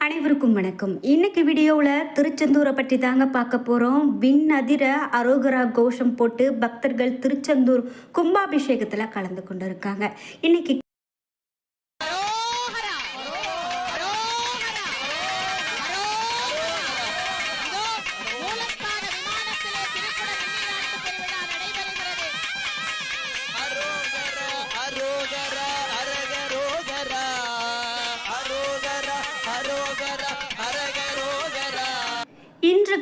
அனைவருக்கும் வணக்கம். இன்னைக்கு வீடியோவில் திருச்செந்தூரை பற்றி தாங்க பார்க்க போகிறோம் விண் அதிர அரோகரா கோஷம் போட்டு பக்தர்கள் திருச்செந்தூர் கும்பாபிஷேகத்தில் கலந்து கொண்டு இருக்காங்க இன்னைக்கு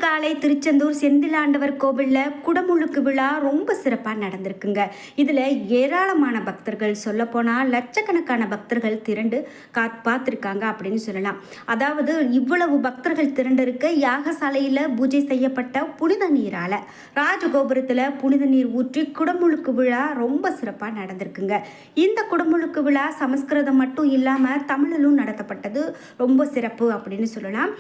காலை திருச்செந்தூர் செந்திலாண்டவர் கோவிலில் குடமுழுக்கு விழா ரொம்ப சிறப்பாக நடந்திருக்குங்க. இதில் ஏராளமான பக்தர்கள் சொல்லப்போனால் லட்சக்கணக்கான பக்தர்கள் திரண்டு காத் பார்த்துருக்காங்க அப்படின்னு சொல்லலாம். அதாவது இவ்வளவு பக்தர்கள் திரண்டிருக்க யாகசாலையில் பூஜை செய்யப்பட்ட புனித நீரால் ராஜகோபுரத்தில் புனித நீர் ஊற்றி குடமுழுக்கு விழா ரொம்ப சிறப்பாக நடந்திருக்குங்க. இந்த குடமுழுக்கு விழா சமஸ்கிருதம் மட்டும் இல்லாமல் தமிழிலும் நடத்தப்பட்டது ரொம்ப சிறப்பு அப்படின்னு சொல்லலாம்.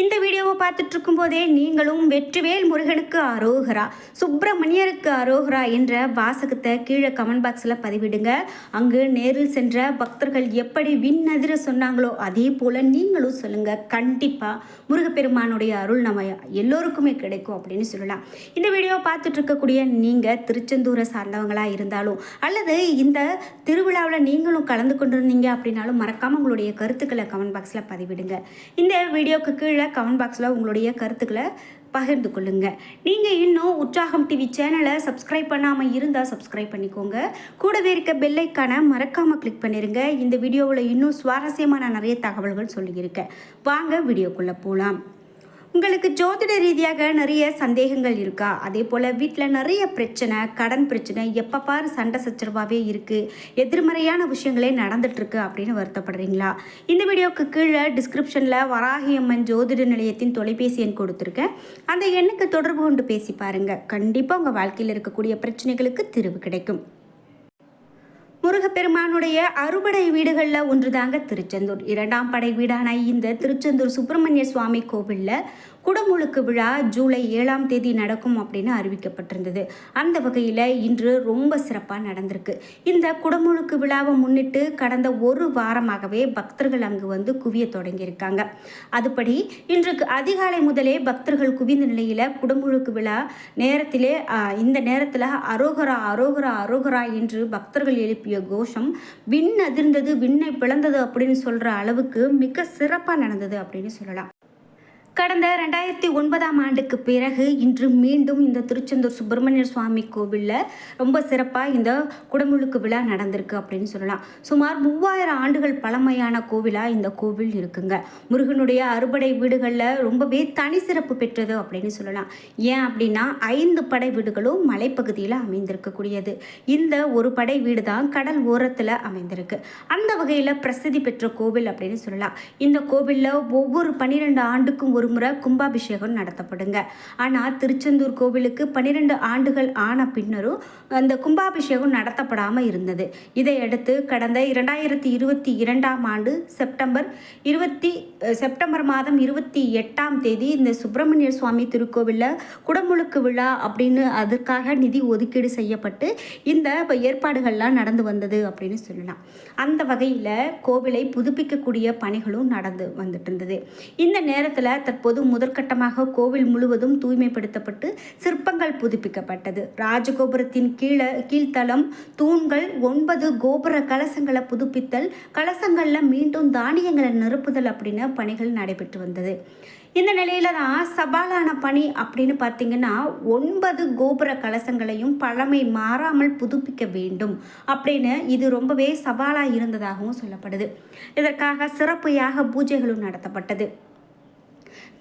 இந்த வீடியோவை பார்த்துட்டு இருக்கும்போதே நீங்களும் வெற்றிவேல் முருகனுக்கு அரோகரா சுப்பிரமணியருக்கு அரோகரா என்ற வாசகத்தை கீழே கமெண்ட் பாக்ஸில் பதிவிடுங்க. அங்கு நேரில் சென்ற பக்தர்கள் எப்படி விண்ணதிர சொன்னாங்களோ அதே போல் நீங்களும் சொல்லுங்கள் கண்டிப்பாக முருகப்பெருமானுடைய அருள் நம்ம எல்லோருக்குமே கிடைக்கும் அப்படின்னு சொல்லலாம். இந்த வீடியோவை பார்த்துட்டு இருக்கக்கூடிய நீங்கள் திருச்செந்தூரை சார்ந்தவங்களாக இருந்தாலும் அல்லது இந்த திருவிழாவில் நீங்களும் கலந்து கொண்டிருந்தீங்க அப்படின்னாலும் மறக்காமல் உங்களுடைய கருத்துக்களை கமெண்ட் பாக்ஸில் பதிவிடுங்க. இந்த வீடியோக்கு கீழே கமெண்ட் பாக்ஸில் உங்களுடைய கருத்துக்களை பகிர்ந்து கொள்ளுங்க. நீங்கள் இன்னும் உற்சாகம் டிவி சேனலை சப்ஸ்கிரைப் பண்ணாமல் இருந்தால் சப்ஸ்கிரைப் பண்ணிக்கோங்க. கூடவே இருக்க பெல்லைக்கான மறக்காமல் கிளிக் பண்ணிடுங்க இந்த வீடியோவில் இன்னும் சுவாரஸ்யமான நிறைய தகவல்கள் சொல்லியிருக்கேன். வாங்க வீடியோக்குள்ளே போகலாம் உங்களுக்கு ஜோதிட ரீதியாக நிறைய சந்தேகங்கள் இருக்கா? அதே போல் வீட்டில் நிறைய பிரச்சனை கடன் பிரச்சனை எப்போ பாரு சண்டை சச்சரவாகவே இருக்குது எதிர்மறையான விஷயங்களே நடந்துட்டுருக்கு அப்படின்னு வருத்தப்படுறீங்களா? இந்த வீடியோவுக்கு கீழே டிஸ்கிரிப்ஷனில் வராகியம்மன் ஜோதிட நிலையத்தின் தொலைபேசி எண் கொடுத்துருக்கேன். அந்த எண்ணுக்கு தொடர்பு கொண்டு பேசி பாருங்கள் கண்டிப்பாக உங்கள் வாழ்க்கையில் இருக்கக்கூடிய பிரச்சனைகளுக்கு தீர்வு கிடைக்கும். முருகப்பெருமானுடைய அறுபடை வீடுகளில் ஒன்றுதாங்க திருச்செந்தூர். இரண்டாம் படை வீடான இந்த திருச்செந்தூர் சுப்பிரமணிய சுவாமி கோவிலில் குடமுழுக்கு விழா ஜூலை ஏழாம் தேதி நடக்கும் அப்படின்னு அறிவிக்கப்பட்டிருந்தது. அந்த வகையில் இன்று ரொம்ப சிறப்பாக நடந்திருக்கு. இந்த குடமுழுக்கு விழாவை முன்னிட்டு கடந்த ஒரு வாரமாகவே பக்தர்கள் அங்கு வந்து குவிய தொடங்கியிருக்காங்க. அதுபடி இன்றைக்கு அதிகாலை முதலே பக்தர்கள் குவிந்த நிலையில் குடமுழுக்கு விழா நேரத்திலே இந்த நேரத்தில் அரோகரா அரோகரா அரோகரா என்று பக்தர்கள் எழுப்பிய கோஷம் விண் அதிர்ந்தது விண்ணை பிளந்தது அப்படின்னு சொல்கிற அளவுக்கு மிக சிறப்பாக நடந்தது அப்படின்னு சொல்லலாம். கடந்த ரெண்டாயிரத்தி ஒன்பதாம் ஆண்டுக்கு பிறகு இன்று மீண்டும் இந்த திருச்செந்தூர் சுப்பிரமணிய சுவாமி கோவிலில் ரொம்ப சிறப்பாக இந்த குடமுழுக்கு விழா நடந்திருக்கு அப்படின்னு சொல்லலாம். சுமார் மூவாயிரம் ஆண்டுகள் பழமையான கோவிலாக இந்த கோவில் இருக்குங்க. முருகனுடைய அறுபடை வீடுகளில் ரொம்பவே தனி சிறப்பு பெற்றது அப்படின்னு சொல்லலாம். ஏன் அப்படின்னா ஐந்து படை வீடுகளும் மலைப்பகுதியில் அமைந்திருக்கக்கூடியது. இந்த ஒரு படை வீடு தான் கடல் ஓரத்தில் அமைந்திருக்கு. அந்த வகையில் பிரசித்தி பெற்ற கோவில் அப்படின்னு சொல்லலாம். இந்த கோவிலில் ஒவ்வொரு பன்னிரெண்டு ஆண்டுக்கும் ஒரு முறை கும்பாபிஷேகம் நடத்தப்படுங்க. ஆனால் திருச்செந்தூர் கோவிலுக்கு பன்னிரெண்டு ஆண்டுகள் ஆன பின்னரும் அந்த கும்பாபிஷேகம் நடத்தப்படாமல் இருந்தது. இதையடுத்து கடந்த இரண்டாயிரத்தி இருபத்தி இரண்டாம் ஆண்டு செப்டம்பர் இருபத்தி செப்டம்பர் மாதம் இருபத்தி எட்டாம் தேதி இந்த சுப்பிரமணிய சுவாமி திருக்கோவிலில் குடமுழுக்கு விழா அப்படின்னு அதற்காக நிதி ஒதுக்கீடு செய்யப்பட்டு இந்த ஏற்பாடுகள்லாம் நடந்து வந்தது அப்படின்னு சொல்லலாம். அந்த வகையில் கோவிலை புதுப்பிக்கக்கூடிய பணிகளும் நடந்து வந்துட்டு இருந்தது. இந்த நேரத்தில் தற்போது முதற்கட்டமாக கோவில் முழுவதும் தூய்மைப்படுத்தப்பட்டு சிற்பங்கள் புதுப்பிக்கப்பட்டது. ராஜகோபுரத்தின் கீழே கீழ்த்தளம் தூண்கள் ஒன்பது கோபுர கலசங்களை புதுப்பித்தல் கலசங்களில் மீண்டும் தானியங்களை நிரப்புதல் அப்படின்னு பணிகள் நடைபெற்று வந்தது. இந்த நிலையில தான் சவாலான பணி அப்படின்னு பார்த்தீங்கன்னா ஒன்பது கோபுர கலசங்களையும் பழமை மாறாமல் புதுப்பிக்க வேண்டும் அப்படின்னு இது ரொம்பவே சவாலாக இருந்ததாகவும் சொல்லப்படுது. இதற்காக சிறப்பு யாக பூஜைகளும் நடத்தப்பட்டது.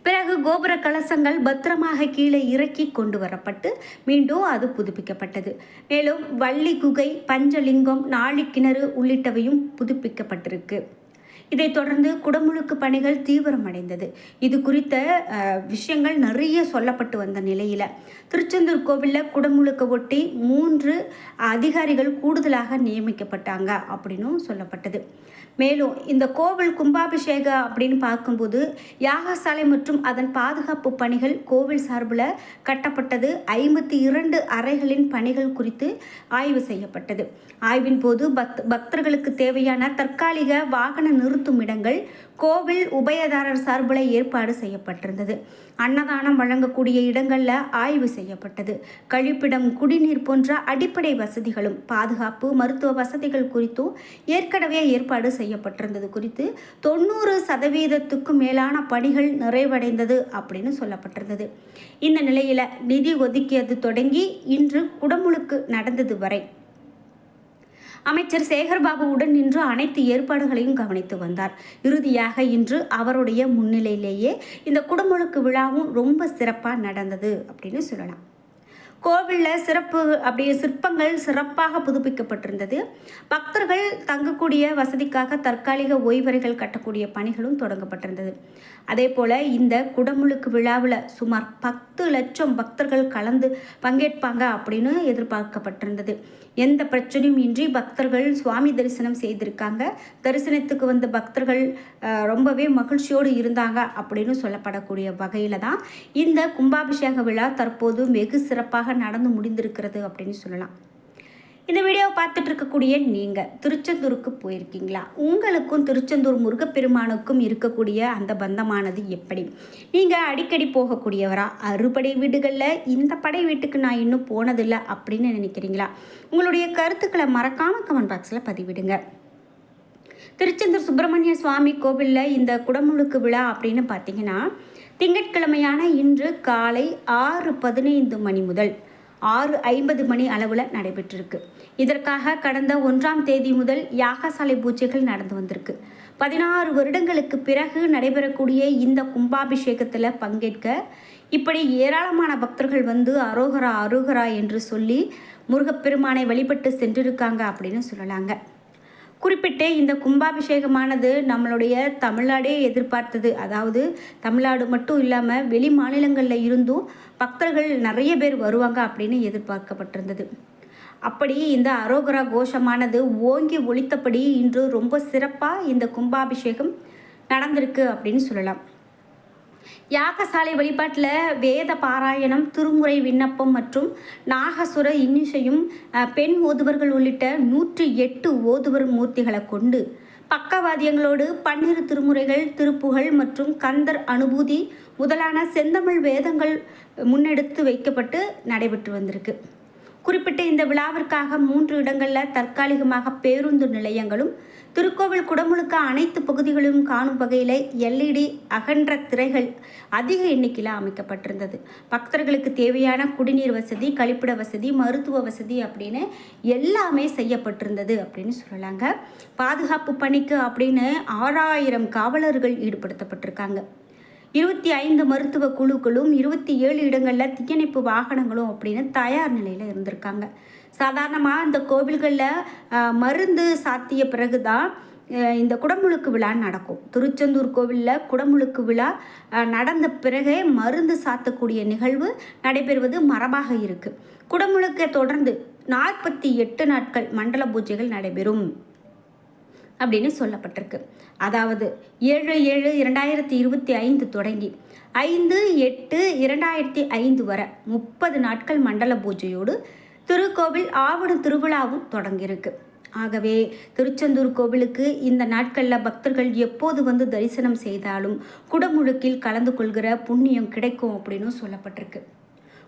பிறகு கோபுர கலசங்கள் பத்திரமாக கீழே இறக்கி கொண்டு வரப்பட்டு மீண்டும் அது புதுப்பிக்கப்பட்டது. மேலும் வள்ளி குகை பஞ்சலிங்கம் நாழிக்கிணறு உள்ளிட்டவையும் புதுப்பிக்கப்பட்டிருக்கு. இதைத் தொடர்ந்து குடமுழுக்கு பணிகள் தீவிரமடைந்தது. இது குறித்த விஷயங்கள் நிறைய சொல்லப்பட்டு வந்த நிலையில் திருச்செந்தூர் கோவிலில் குடமுழுக்க ஒட்டி மூன்று அதிகாரிகள் கூடுதலாக நியமிக்கப்பட்டாங்க அப்படின்னும் சொல்லப்பட்டது. மேலும் இந்த கோவில் கும்பாபிஷேக அப்படின்னு பார்க்கும்போது யாகசாலை மற்றும் அதன் பாதுகாப்பு பணிகள் கோவில் சார்பில் கட்டப்பட்டது. ஐம்பத்தி இரண்டு அறைகளின் பணிகள் குறித்து ஆய்வு செய்யப்பட்டது. ஆய்வின் போது பக்த் பக்தர்களுக்கு தேவையான தற்காலிக வாகன நிறுத்தும் இடங்கள் கோவில் உபயதாரர் சார்பில் ஏற்பாடு செய்யப்பட்டிருந்தது. அன்னதானம் வழங்கக்கூடிய இடங்களில் ஆய்வு செய்யப்பட்டது. கழிப்பிடம் குடிநீர் போன்ற அடிப்படை வசதிகளும் பாதுகாப்பு மருத்துவ வசதிகள் குறித்தும் ஏற்கனவே ஏற்பாடு செய்யப்பட்டிருந்தது குறித்து தொண்ணூறு சதவீதத்துக்கும் மேலான பணிகள் நிறைவடைந்தது அப்படின்னு சொல்லப்பட்டிருந்தது. இந்த நிலையில் நிதி ஒதுக்கியது தொடங்கி இன்று குடமுழுக்கு நடந்தது வரை அமைச்சர் சேகர்பாபுவுடன் நின்று அனைத்து ஏற்பாடுகளையும் கவனித்து வந்தார். இறுதியாக இன்று அவருடைய முன்னிலையிலேயே இந்த குடமுழுக்கு விழாவும் ரொம்ப சிறப்பாக நடந்தது அப்படின்னு சொல்லலாம். கோவிலில் சிறப்பு அப்படியே சிற்பங்கள் சிறப்பாக புதுப்பிக்கப்பட்டிருந்தது. பக்தர்கள் தங்கக்கூடிய வசதிக்காக தற்காலிக ஓய்வறைகள் கட்டக்கூடிய பணிகளும் தொடங்கப்பட்டிருந்தது. அதே போல் இந்த குடமுழுக்கு விழாவில் சுமார் பத்து லட்சம் பக்தர்கள் கலந்து பங்கேற்பாங்க அப்படின்னு எதிர்பார்க்கப்பட்டிருந்தது. எந்த பிரச்சனையும் இன்றி பக்தர்கள் சுவாமி தரிசனம் செய்திருக்காங்க. தரிசனத்துக்கு வந்த பக்தர்கள் ரொம்பவே மகிழ்ச்சியோடு இருந்தாங்க அப்படின்னு சொல்லப்படக்கூடிய வகையில் தான் இந்த கும்பாபிஷேக விழா தற்போது வெகு சிறப்பாக நடந்து முடிந்திருக்கிறது அப்படின்னு சொல்லலாம். இந்த வீடியோவை பார்த்துட்டு இருக்கக்கூடிய நீங்கள் திருச்செந்தூருக்கு போயிருக்கீங்களா? உங்களுக்கும் திருச்செந்தூர் முருகப்பெருமானுக்கும் இருக்கக்கூடிய அந்த பந்தமானது எப்படி? நீங்கள் அடிக்கடி போகக்கூடியவரா? அறுபடை வீடுகளில் இந்த படை வீட்டுக்கு நான் இன்னும் போனதில்லை அப்படின்னு நினைக்கிறீங்களா? உங்களுடைய கருத்துக்களை மறக்காமல் கமெண்ட் பாக்ஸில் பதிவிடுங்க. திருச்செந்தூர் சுப்பிரமணிய சுவாமி கோவிலில் இந்த குடமுழுக்கு விழா அப்படின்னு பார்த்தீங்கன்னா திங்கட்கிழமையான இன்று காலை ஆறு பதினைந்து மணி முதல் ஆறு ஐம்பது மணி அளவில் நடைபெற்றிருக்கு. இதற்காக கடந்த ஒன்றாம் தேதி முதல் யாகசாலை பூஜைகள் நடந்து வந்திருக்கு. பதினாறு வருடங்களுக்கு பிறகு நடைபெறக்கூடிய இந்த கும்பாபிஷேகத்தில் பங்கேற்க இப்படி ஏராளமான பக்தர்கள் வந்து அரோகரா அரோகரா என்று சொல்லி முருகப்பெருமானை வழிபட்டு சென்றிருக்காங்க அப்படின்னு சொல்லலாங்க. குறிப்பிட்டு இந்த கும்பாபிஷேகமானது நம்மளுடைய தமிழ்நாடே எதிர்பார்த்தது. அதாவது தமிழ்நாடு மட்டும் இல்லாமல் வெளி மாநிலங்களில் இருந்தும் பக்தர்கள் நிறைய பேர் வருவாங்க அப்படின்னு எதிர்பார்க்கப்பட்டிருந்தது. அப்படி இந்த அரோகரா கோஷமானது ஓங்கி ஒழித்தபடி இன்று ரொம்ப சிறப்பாக இந்த கும்பாபிஷேகம் நடந்திருக்கு அப்படின்னு சொல்லலாம். யாகசாலை வழிபாட்டில் வேத பாராயணம் திருமுறை விண்ணப்பம் மற்றும் நாகசுர இன்னிசையும் பெண் ஓதுவர்கள் உள்ளிட்ட நூற்றி எட்டு ஓதுவர் மூர்த்திகளை கொண்டு பக்கவாத்தியங்களோடு பன்னிரு திருமுறைகள் திருப்புகழ் மற்றும் கந்தர் அனுபூதி முதலான செந்தமிழ் வேதங்கள் முன்னெடுத்து வைக்கப்பட்டு நடைபெற்று வந்திருக்கு. குறிப்பிட்ட இந்த விழாவிற்காக மூன்று இடங்களில் தற்காலிகமாக பேருந்து நிலையங்களும் திருக்கோவில் குடமுழுக்க அனைத்து பகுதிகளிலும் காணும் வகையில் எல்இடி அகன்ற திரைகள் அதிக எண்ணிக்கையில் அமைக்கப்பட்டிருந்தது. பக்தர்களுக்கு தேவையான குடிநீர் வசதி கழிப்பிட வசதி மருத்துவ வசதி அப்படின்னு எல்லாமே செய்யப்பட்டிருந்தது அப்படின்னு சொல்லலாங்க. பாதுகாப்பு பணிக்கு அப்படின்னு ஆறாயிரம் காவலர்கள் ஈடுபடுத்தப்பட்டிருக்காங்க. இருபத்தி ஐந்து மருத்துவ குழுக்களும் இருபத்தி ஏழு இடங்களில் தீயணைப்பு வாகனங்களும் அப்படின்னு தயார் நிலையில் இருந்திருக்காங்க. சாதாரணமாக இந்த கோவில்களில் மருந்து சாத்திய பிறகு தான் இந்த குடமுழுக்கு விழா நடக்கும். திருச்செந்தூர் கோவிலில் குடமுழுக்கு விழா நடந்த பிறகே மருந்து சாத்தக்கூடிய நிகழ்வு நடைபெறுவது மரபாக இருக்குது குடமுழுக்கை தொடர்ந்து நாற்பத்தி எட்டு நாட்கள் மண்டல பூஜைகள் நடைபெறும் அப்படின்னு சொல்லப்பட்டிருக்கு. அதாவது ஏழு ஏழு இரண்டாயிரத்தி இருபத்தி ஐந்து தொடங்கி ஐந்து எட்டு இரண்டாயிரத்தி ஐந்து வரை முப்பது நாட்கள் மண்டல பூஜையோடு திருக்கோவில் ஆவண திருவிழாவும் தொடங்கியிருக்கு. ஆகவே திருச்செந்தூர் கோவிலுக்கு இந்த நாட்களில் பக்தர்கள் எப்போது வந்து தரிசனம் செய்தாலும் குடமுழுக்கில் கலந்து கொள்கிற புண்ணியம் கிடைக்கும் அப்படின்னு சொல்லப்பட்டிருக்கு.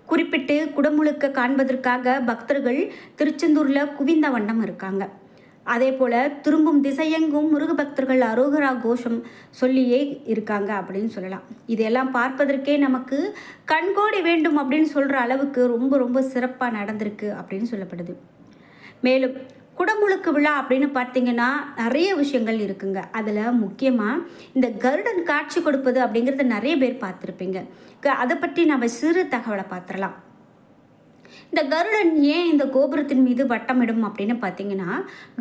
குறிப்பிட்டு குடமுழுக்க காண்பதற்காக பக்தர்கள் திருச்செந்தூரில் குவிந்த வண்ணம் இருக்காங்க. அதே போல் திரும்பும் திசையெங்கும் முருக பக்தர்கள் அரோகரா கோஷம் சொல்லியே இருக்காங்க அப்படின்னு சொல்லலாம். இதெல்லாம் பார்ப்பதற்கே நமக்கு கண்கோடி வேண்டும் அப்படின்னு சொல்கிற அளவுக்கு ரொம்ப ரொம்ப சிறப்பாக நடந்திருக்கு அப்படின்னு சொல்லப்படுது. மேலும் குடமுழுக்கு விழா அப்படின்னு பார்த்தீங்கன்னா நிறைய விஷயங்கள் இருக்குங்க. அதில் முக்கியமாக இந்த கருடன் காட்சி கொடுப்பது அப்படிங்கிறத நிறைய பேர் பார்த்துருப்பீங்க. க- அதை பற்றி நம்ம சிறு தகவலை பார்த்துடலாம் இந்த கருடன் ஏன் இந்த கோபுரத்தின் மீது வட்டமிடும் அப்படின்னு பார்த்தீங்கன்னா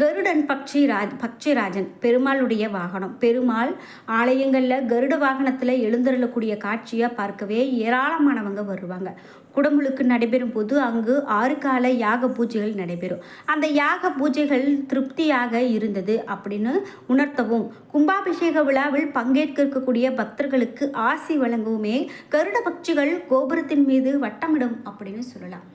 கருடன் பக்ஷி ராஜ் பக்ஷிராஜன் பெருமாளுடைய வாகனம். பெருமாள் ஆலயங்களில் கருட வாகனத்தில் எழுந்தருளக்கூடிய காட்சியை பார்க்கவே ஏராளமானவங்க வருவாங்க. குடமுழுக்கு நடைபெறும் போது அங்கு ஆறு கால யாக பூஜைகள் நடைபெறும். அந்த யாக பூஜைகள் திருப்தியாக இருந்தது அப்படின்னு உணர்த்தவும் கும்பாபிஷேக விழாவில் பங்கேற்க இருக்கக்கூடிய பக்தர்களுக்கு ஆசி வழங்கவுமே கருட பட்சிகள் கோபுரத்தின் மீது வட்டமிடும் அப்படின்னு சொல்லலாம்.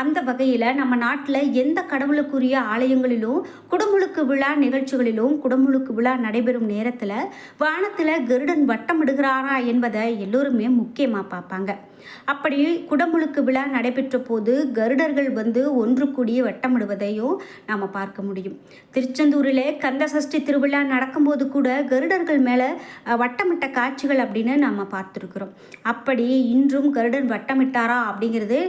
அந்த வகையில் நம்ம நாட்டில் எந்த கடவுளுக்குரிய ஆலயங்களிலும் குடமுழுக்கு விழா நிகழ்ச்சிகளிலும் குடமுழுக்கு விழா நடைபெறும் நேரத்தில் வானத்தில் கருடன் வட்டமிடுகிறாரா என்பதை எல்லோருமே முக்கியமாக பார்ப்பாங்க. அப்படி குடமுழுக்கு விழா நடைபெற்ற போது கருடர்கள் வந்து ஒன்று கூடி வட்டமிடுவதையும் நாம் பார்க்க முடியும். திருச்செந்தூரில் கந்த சஷ்டி திருவிழா நடக்கும்போது கூட கருடர்கள் மேலே வட்டமிட்ட காட்சிகள் அப்படின்னு நாம் பார்த்துருக்குறோம். அப்படி இன்றும் கருடன் வட்டமிட்டாரா அப்படிங்கிறது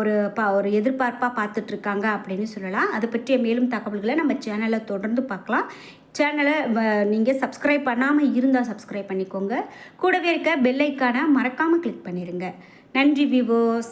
ஒரு ப ஒரு எதிர்பார்ப்பாக பார்த்துட்ருக்காங்க அப்படின்னு சொல்லலாம். அதை பற்றிய மேலும் தகவல்களை நம்ம சேனலில் தொடர்ந்து பார்க்கலாம். சேனலை நீங்கள் சப்ஸ்கிரைப் பண்ணாமல் இருந்தால் சப்ஸ்கிரைப் பண்ணிக்கோங்க. கூடவே இருக்க பெல் ஐக்கானை மறக்காமல் கிளிக் பண்ணிடுங்க நன்றி விவோஸ்